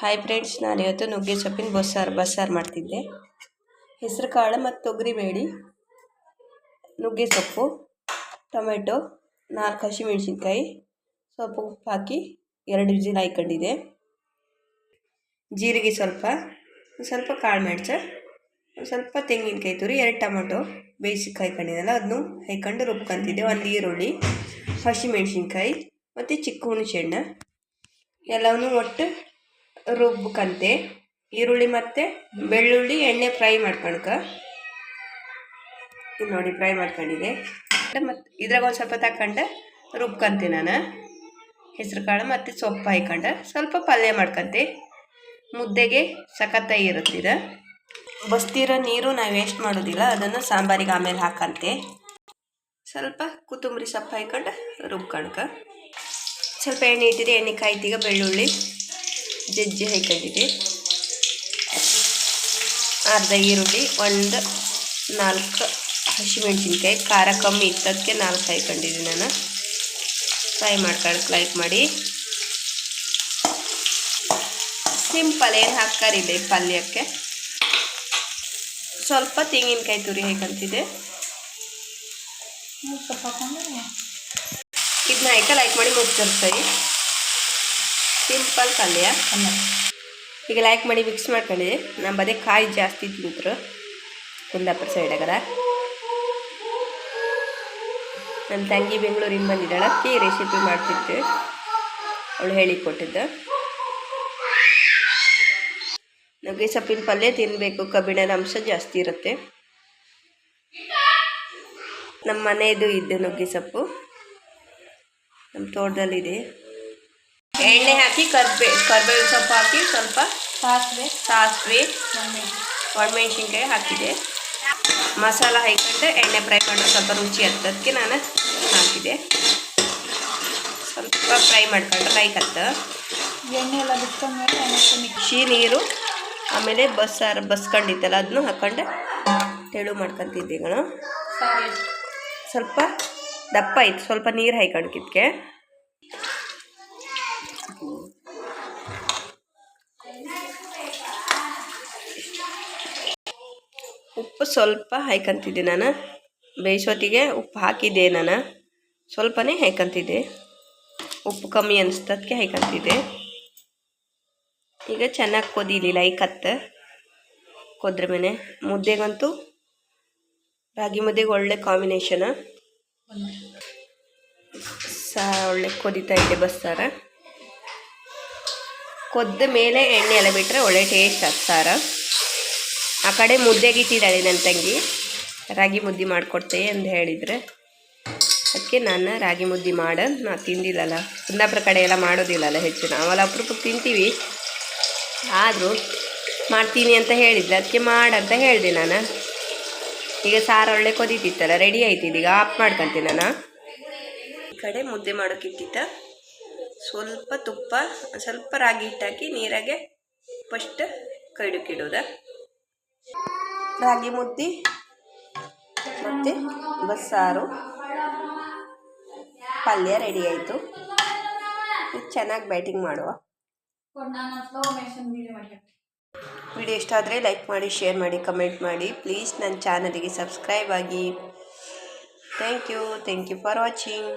Hi friends ನಾನು ಇವತ್ತು ನುಗ್ಗೆ ಸೊಪ್ಪಿನ ಬಸ್ಸಾರು ಬಸ್ಸಾರು ಮಾಡ್ತಿದ್ದೆ. ಹೆಸರು ಕಾಳು ಮತ್ತು ತೊಗರಿಬೇಳೆ ನುಗ್ಗೆ ಸೊಪ್ಪು, ಟೊಮೆಟೊ, ನಾಲ್ಕು ಹಸಿಮೆಣಸಿನ್ಕಾಯಿ, ಸೊಪ್ಪು ಉಪ್ಪು ಹಾಕಿ ಎರಡು ವಿಜಿನ ಹಾಯ್ಕೊಂಡಿದೆ ಜೀರಿಗೆ ಸ್ವಲ್ಪ ಸ್ವಲ್ಪ ಕಾಳು ಮೆಣಸ ಸ್ವಲ್ಪ ತೆಂಗಿನಕಾಯಿ ತುರಿ, ಎರಡು ಟೊಮೆಟೊ ಬೇಯಿಸಿ ಹಾಯ್ಕೊಂಡಿದ್ದಲ್ಲ ಅದನ್ನು ಹಾಯ್ಕೊಂಡು ರುಬ್ಕೊಂತಿದ್ದೆ. ಒಂದು ಈರುಳ್ಳಿ, ಹಸಿಮೆಣಸಿನ್ಕಾಯಿ, ಮತ್ತು ಚಿಕ್ಕ ಹುಣಸೆ ಹಣ್ಣು ಎಲ್ಲವನ್ನೂ ಒಟ್ಟು ರುಬ್ಕಂತೆ. ಈರುಳ್ಳಿ ಮತ್ತು ಬೆಳ್ಳುಳ್ಳಿ ಎಣ್ಣೆ ಫ್ರೈ ಮಾಡ್ಕೊಳಕ ಇದು ನೋಡಿ ಫ್ರೈ ಮಾಡ್ಕೊಂಡಿದೆ. ಮತ್ತು ಇದ್ರಾಗ ಒಂದು ಸ್ವಲ್ಪ ತಗೊಂಡು ರುಬ್ಕಂತೆ ನಾನು. ಹೆಸರು ಕಾಳು ಮತ್ತು ಸೊಪ್ಪು ಹಾಯ್ಕೊಂಡು ಸ್ವಲ್ಪ ಪಲ್ಯ ಮಾಡ್ಕೊಂತೆ. ಮುದ್ದೆಗೆ ಸಖತ್ತಾಗಿ ಇರುತ್ತಿದ ಬಸ್ತಿರೋ ನೀರು ನಾವು ವೇಸ್ಟ್ ಮಾಡೋದಿಲ್ಲ, ಅದನ್ನು ಸಾಂಬಾರಿಗೆ ಆಮೇಲೆ ಹಾಕಂತೆ. ಸ್ವಲ್ಪ ಕೊತ್ತಂಬರಿ ಸೊಪ್ಪು ಹಾಯ್ಕೊಂಡು ರುಬ್ಕಣ್ಕ. ಸ್ವಲ್ಪ ಎಣ್ಣೆ ಇಟ್ಟಿದೆ, ಎಣ್ಣೆ ಕಾಯ್ತೀಗ ಬೆಳ್ಳುಳ್ಳಿ, ಜಜ್ಜಿ ಹಾಕೊಂಡಿದ್ದೆ. ಅರ್ಧ ಈರುಳ್ಳಿ, ಒಂದು ನಾಲ್ಕು ಹಸಿಮೆಣ್ಸಿನ್ಕಾಯಿ, ಖಾರ ಕಮ್ಮಿ ಇತ್ತದಕ್ಕೆ ನಾಲ್ಕು ಹಾಕೊಂಡಿದ್ದೀನಿ ನಾನು. ಫ್ರೈ ಮಾಡ್ಕೊಳಕ್ಕೆ ಲೈಕ್ ಮಾಡಿ. ಸಿಂಪಲ್ ಏನು ಹಾಕ್ತಾರಿದೆ ಪಲ್ಯಕ್ಕೆ? ಸ್ವಲ್ಪ ತೆಂಗಿನಕಾಯಿ ತುರಿ ಹಾಕಂತಿದೆ ಇದನ್ನ ಆಯ್ತಾ ಲೈಕ್ ಮಾಡಿ ಮುಚ್ಚಿರ್ತೀವಿ ಸಿಂಪಲ್ ಪಲ್ಯ. ಈಗ ಲೈಕ್ ಮಾಡಿ ಮಿಕ್ಸ್ ಮಾಡ್ಕೊಳ್ಳಿ ನಮ್ಮ ಬದೇ ಕಾಯಿ ಜಾಸ್ತಿ ತಿಂತರು ಕುಂದಾಪುರ ಸೈಡಾಗರ ನನ್ನ ತಂಗಿ ಬೆಂಗಳೂರಿಂದ ಬಂದಿದ್ದಾಳೆ. ಅಕ್ಕಿ ರೆಸಿಪಿ ಮಾಡ್ತಿದ್ದೆ ಅವಳು ಹೇಳಿಕೊಟ್ಟಿದ್ದು ನುಗ್ಗೆ ಸೊಪ್ಪಿನ ಪಲ್ಯ ತಿನ್ನಬೇಕು ಕಬ್ಬಿಣದ ಅಂಶ ಜಾಸ್ತಿ ಇರುತ್ತೆ. ನಮ್ಮ ಮನೆಯದು ಇದ್ದು ನುಗ್ಗೆ ಸೊಪ್ಪು. ನಮ್ಮ ತೋಟದಲ್ಲಿದೆ. ಎಣ್ಣೆ ಹಾಕಿ ಕರ್ಬೇ ಕರ್ಬೇವಿನ ಸೊಪ್ಪು ಹಾಕಿ ಸ್ವಲ್ಪ ಸಾಸಿವೆ ಸಾಸಿವೆ ಒಣಮೆಣ್ಸಿನ್ಕಾಯಿ ಹಾಕಿದೆ. ಮಸಾಲ ಹಾಕೊಂಡು ಎಣ್ಣೆ ಫ್ರೈ ಮಾಡೋ ಸ್ವಲ್ಪ ರುಚಿ ಹತ್ತದಕ್ಕೆ ನಾನು ಹಾಕಿದೆ. ಸ್ವಲ್ಪ ಫ್ರೈ ಮಾಡ್ಕೊಂಡು ಹತ್ತ ಎಣ್ಣೆ ಎಲ್ಲ ಬಿಟ್ಕೊಂಡ್ಮೇಲೆ ಮಿಕ್ಸಿ ಮಿಕ್ಸ್ ನೀರು ಆಮೇಲೆ ಬಸ್ಸಾರು ಬಸ್ಕೊಂಡಿತ್ತಲ್ಲ ಅದನ್ನು ಹಾಕ್ಕೊಂಡು ತೆಳು ಮಾಡ್ಕೊತಿದ್ದೆ ಕಣ ಸಾರು. ಸ್ವಲ್ಪ ದಪ್ಪ ಇತ್ತು ಸ್ವಲ್ಪ ನೀರು ಹಾಯ್ಕೊಂಡ್ಕಿದ್ಕೆ. ಉಪ್ಪು ಸ್ವಲ್ಪ ಹಾಯ್ಕೊಂತಿದ್ದೆ ನಾನು. ಬೇಯಿಸೋತಿಗೆ ಉಪ್ಪು ಹಾಕಿದ್ದೆ ನಾನು. ಸ್ವಲ್ಪನೇ ಹಾಯ್ಕೊಂತಿದ್ದೆ. ಉಪ್ಪು ಕಮ್ಮಿ ಅನಿಸ್ತದಕ್ಕೆ ಹಾಯ್ಕೊಂತಿದ್ದೆ. ಈಗ ಚೆನ್ನಾಗಿ ಕೊದೀಲಿ ಲೈಕತ್ತ ಕೊದ್ರ ಮೇಲೆ ಮುದ್ದೆಗಂತೂ ರಾಗಿ ಮುದ್ದೆಗೆ ಒಳ್ಳೆ ಕಾಂಬಿನೇಷನ್ ಸಾ, ಒಳ್ಳೆ ಕೊದಿತಾ ಇದೆ ಬಸ್ಸಾರ ಕೊದ್ದ ಮೇಲೆ ಎಣ್ಣೆ ಎಲ್ಲ ಬಿಟ್ಟರೆ ಒಳ್ಳೆ ಟೇಸ್ಟ್ ಸಾರ. ಆ ಕಡೆ ಮುದ್ದೆಗೆ ಗಿಟ್ಟಿದ್ದಾಳೆ ನನ್ನ ತಂಗಿ. ರಾಗಿ ಮುದ್ದೆ ಮಾಡಿಕೊಡ್ತೆ ಅಂತ ಹೇಳಿದರೆ. ಅದಕ್ಕೆ ನಾನು ರಾಗಿ ಮುದ್ದೆ ಮಾಡ, ನಾ ತಿಂದಿಲ್ಲಲ್ಲ. ಕುಂದಾಪುರ ಕಡೆ ಎಲ್ಲ ಮಾಡೋದಿಲ್ಲಲ್ಲ ಹೆಚ್ಚು. ನಾವೆಲ್ಲ ಅಪರೂಪಕ್ಕೆ ತಿಂತೀವಿ. ಆದರೂ ಮಾಡ್ತೀನಿ ಅಂತ ಹೇಳಿದ್ಲು. ಅದಕ್ಕೆ ಮಾಡಂತ ಹೇಳಿದೆ ನಾನು. ಈಗ ಸಾರು ಒಳ್ಳೆ ಕೊದಿತಿತ್ತಲ್ಲ ರೆಡಿ ಆಯ್ತು ಇದೀಗ ಆಫ್ ಮಾಡ್ಕೊಂತೀನಿ ನಾನು. ಈ ಕಡೆ ಮುದ್ದೆ ಮಾಡೋಕ್ಕಿಟ್ಟಿತ್ತ ಸ್ವಲ್ಪ ತುಪ್ಪ ಸ್ವಲ್ಪ ರಾಗಿ ಹಿಟ್ಟಾಕಿ ನೀರಾಗೆ ಫಸ್ಟ್ ಕೈಡುಕಿಡೋದ ರಾಗಿ ಮುದ್ದೆ ಮತ್ತೆ ಬಸ್ಸಾರು. ಪಲ್ಯ ರೆಡಿ ಆಯಿತು. ಚೆನ್ನಾಗಿ ಬ್ಯಾಟಿಂಗ್ ಮಾಡುವ. ವಿಡಿಯೋ ಇಷ್ಟ ಆದರೆ ಲೈಕ್ ಮಾಡಿ, ಶೇರ್ ಮಾಡಿ, ಕಮೆಂಟ್ ಮಾಡಿ. ಪ್ಲೀಸ್ ನನ್ನ ಚಾನಲಿಗೆ ಸಬ್ಸ್ಕ್ರೈಬ್ ಆಗಿ. Thank you thank you for watching.